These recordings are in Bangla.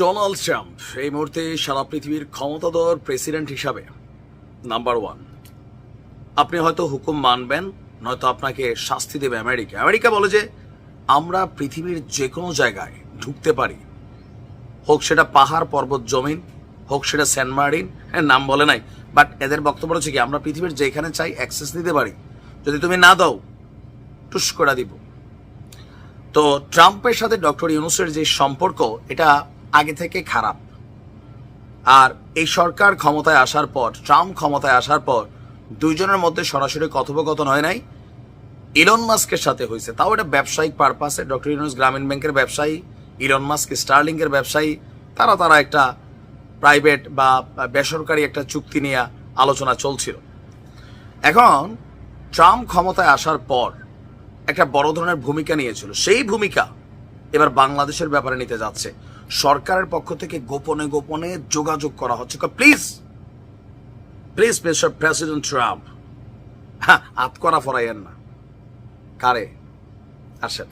ডোনাল্ড ট্রাম্প এই মুহূর্তে সারা পৃথিবীর ক্ষমতাধর প্রেসিডেন্ট হিসাবে। নাম্বার ওয়ান, আপনি হয়তো হুকুম মানবেন, নয়তো আপনাকে শাস্তি দেবে আমেরিকা। আমেরিকা বলে যে, আমরা পৃথিবীর যে কোনো জায়গায় ঢুকতে পারি। হোক সেটা পাহাড়, পর্বত, জমিন, হোক সেটা সেন্ট হ্যাঁ নাম বলে নাই বাট এদের বক্তব্য হচ্ছে কি, আমরা পৃথিবীর যেখানে চাই অ্যাক্সেস নিতে পারি। যদি তুমি না দাও, টুস করে দিব। তো ট্রাম্পের সাথে ডক্টর ইউনুসের যে সম্পর্ক, এটা আগে থেকে খারাপ। আর এই সরকার ক্ষমতায় আসার পর, ট্রাম্প ক্ষমতায় আসার পর দুইজনের মধ্যে সরাসরি কথোপকথন হয় নাই। ইলন মাস্কের সাথে হয়েছে। তাও এটা ব্যবসায়িক পারপাসে ডক্টর ইউনুস গ্রামীণ ব্যাংকের ব্যবসায়ী ইলন মাস্ক স্টার্লিংয়ের ব্যবসায়ী, তারা তারা একটা প্রাইভেট বা বেসরকারি একটা চুক্তি নিয়ে আলোচনা চলছিল। এখন ট্রাম্প ক্ষমতায় আসার পর একটা বড় ধরনের ভূমিকা নিয়েছিল। সেই ভূমিকা এবার বাংলাদেশের ব্যাপারে নিতে যাচ্ছে। সরকারের পক্ষ থেকে গোপনে গোপনে যোগাযোগ করা হচ্ছে। Please! Please, mister president Trump. হ্যাঁ করা ফরাইয়েন না। কারে? আসেন।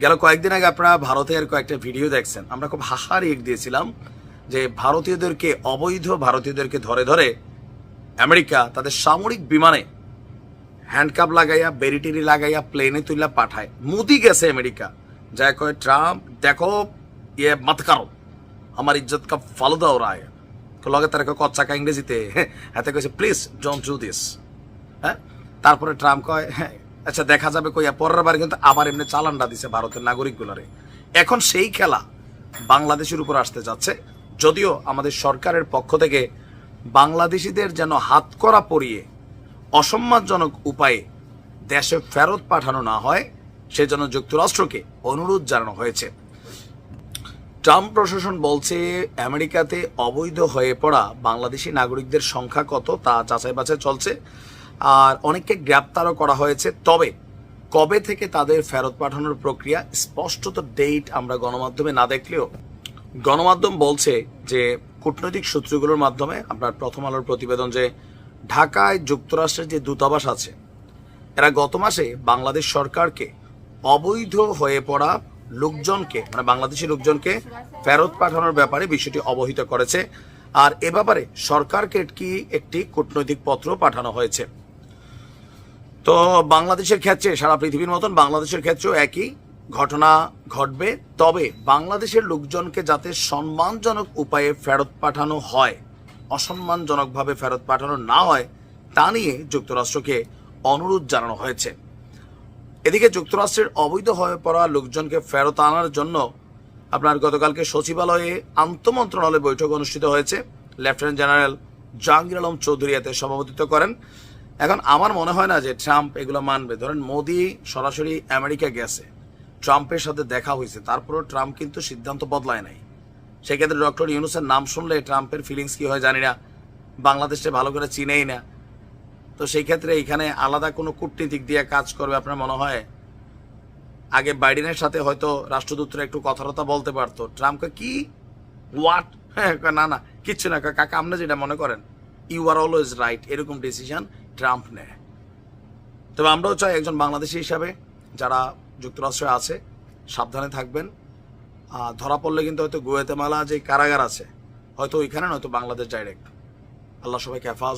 গেল কয়েকদিন আগে আপনারা ভারতের কয়েকটা ভিডিও দেখছেন। আমরা খুব হাহার এক দিয়েছিলাম যে ভারতীয়দেরকে, অবৈধ ভারতীয়দেরকে ধরে ধরে আমেরিকা তাদের সামরিক বিমানে হ্যান্ডকাপ লাগাইয়া বেরিটেরি লাগাইয়া, প্লেনে তুইলা পাঠায়। মোদি গেছে আমেরিকা। যা কয় ট্রাম্প দেখো ইয়ে মত কারও আমার ইজ্জত কা ফালুদা ওরা আয় লগে তার কয় কচ্চাকা ইংরেজিতে হাতে কয়েছে প্লিজ ডোন্ট ডু দিস হ্যাঁ তারপরে ট্রাম্প কয় হ্যাঁ আচ্ছা দেখা যাবে কইয়া পরের বার কিন্তু আবার এমনি চালানটা দিছে ভারতের নাগরিকগুলোরে এখন সেই খেলা বাংলাদেশের উপর আসতে যাচ্ছে যদিও আমাদের সরকারের পক্ষ থেকে বাংলাদেশিদের যেন হাত করা পরিয়ে অসম্মানজনক উপায়ে দেশে ফেরত পাঠানো না হয় সেজন্য যুক্তরাষ্ট্রকে অনুরোধ জানানো হয়েছে। ট্রাম্প প্রশাসন বলছে, আমেরিকাতে অবৈধ হয়ে পড়া বাংলাদেশি নাগরিকদের সংখ্যা কত তা যাচাই বাছাই চলছে। আর অনেককে গ্রেপ্তারও করা হয়েছে। তবে কবে থেকে তাদের ফেরত পাঠানোর প্রক্রিয়া, স্পষ্টত ডেট আমরা গণমাধ্যমে না দেখলেও গণমাধ্যম বলছে যে কূটনৈতিক সূত্রগুলোর মাধ্যমে আপনার প্রথম আলোর প্রতিবেদন যে ঢাকায় যুক্তরাষ্ট্রের যে দূতাবাস আছে, এরা গত মাসে বাংলাদেশ সরকারকে অবৈধ হয়ে পড়া লোকজনকে মানে বাংলাদেশি লোকজনকে ফেরত পাঠানোর ব্যাপারে বিষয়টি অবহিত করেছে। আর এ ব্যাপারে সরকারকে কি একটি কূটনৈতিক পত্র পাঠানো হয়েছে? তো বাংলাদেশের ক্ষেত্রে, সারা পৃথিবীর মতন বাংলাদেশের ক্ষেত্রেও একই ঘটনা ঘটবে। তবে বাংলাদেশের লোকজনকে যাতে সম্মানজনক উপায়ে ফেরত পাঠানো হয়, অসম্মানজনকভাবে ফেরত পাঠানো না হয়, তা নিয়ে যুক্তরাষ্ট্রকে অনুরোধ জানানো হয়েছে। এদিকে যুক্তরাষ্ট্রের অবৈধ হয়ে পড়া লোকজনকে ফেরত আনার জন্য আপনার গতকালকে সচিবালয়ে আন্তমন্ত্রণালয় বৈঠক অনুষ্ঠিত হয়েছে। লেফটেন্যান্ট জেনারেল জাহাঙ্গীর আলম চৌধুরী এতে সভাপতিত্ব করেন। এখন আমার মনে হয় না যে ট্রাম্প এগুলো মানবে। ধরেন মোদি সরাসরি আমেরিকা গেছে। ট্রাম্পের সাথে দেখা হয়েছে। তারপরেও ট্রাম্প কিন্তু সিদ্ধান্ত বদলায় নাই। সেক্ষেত্রে ডক্টর ইউনুসের নাম শুনলে ট্রাম্পের ফিলিংস কি হয় জানি না। বাংলাদেশে ভালো করে চিনেই না। তো সেই ক্ষেত্রে এখানে আলাদা কোনো কূটনীতিক দিয়ে কাজ করবে আপনার মনে হয়? আগে বাইডেনের সাথে হয়তো রাষ্ট্রদূতরা একটু কথাবার্তা বলতে পারতো। ট্রাম্পকে কি? হোয়াট হ্যাঁ না না, কিচ্ছু না কাকা, আপনি যেটা মনে করেন ইউ আর অলওয়েজ রাইট এরকম ডিসিশন ট্রাম্প নেয়। তবে আমরাও চাই একজন বাংলাদেশি হিসাবে, যারা যুক্তরাষ্ট্রে আছে, সাবধানে থাকবেন। ধরা পড়লে কিন্তু হয়তো গুয়েতেমালা যে কারাগার আছে, হয়তো ওইখানে নয়তো বাংলাদেশ ডাইরেক্ট আল্লাহ সবাইকে হেফাজ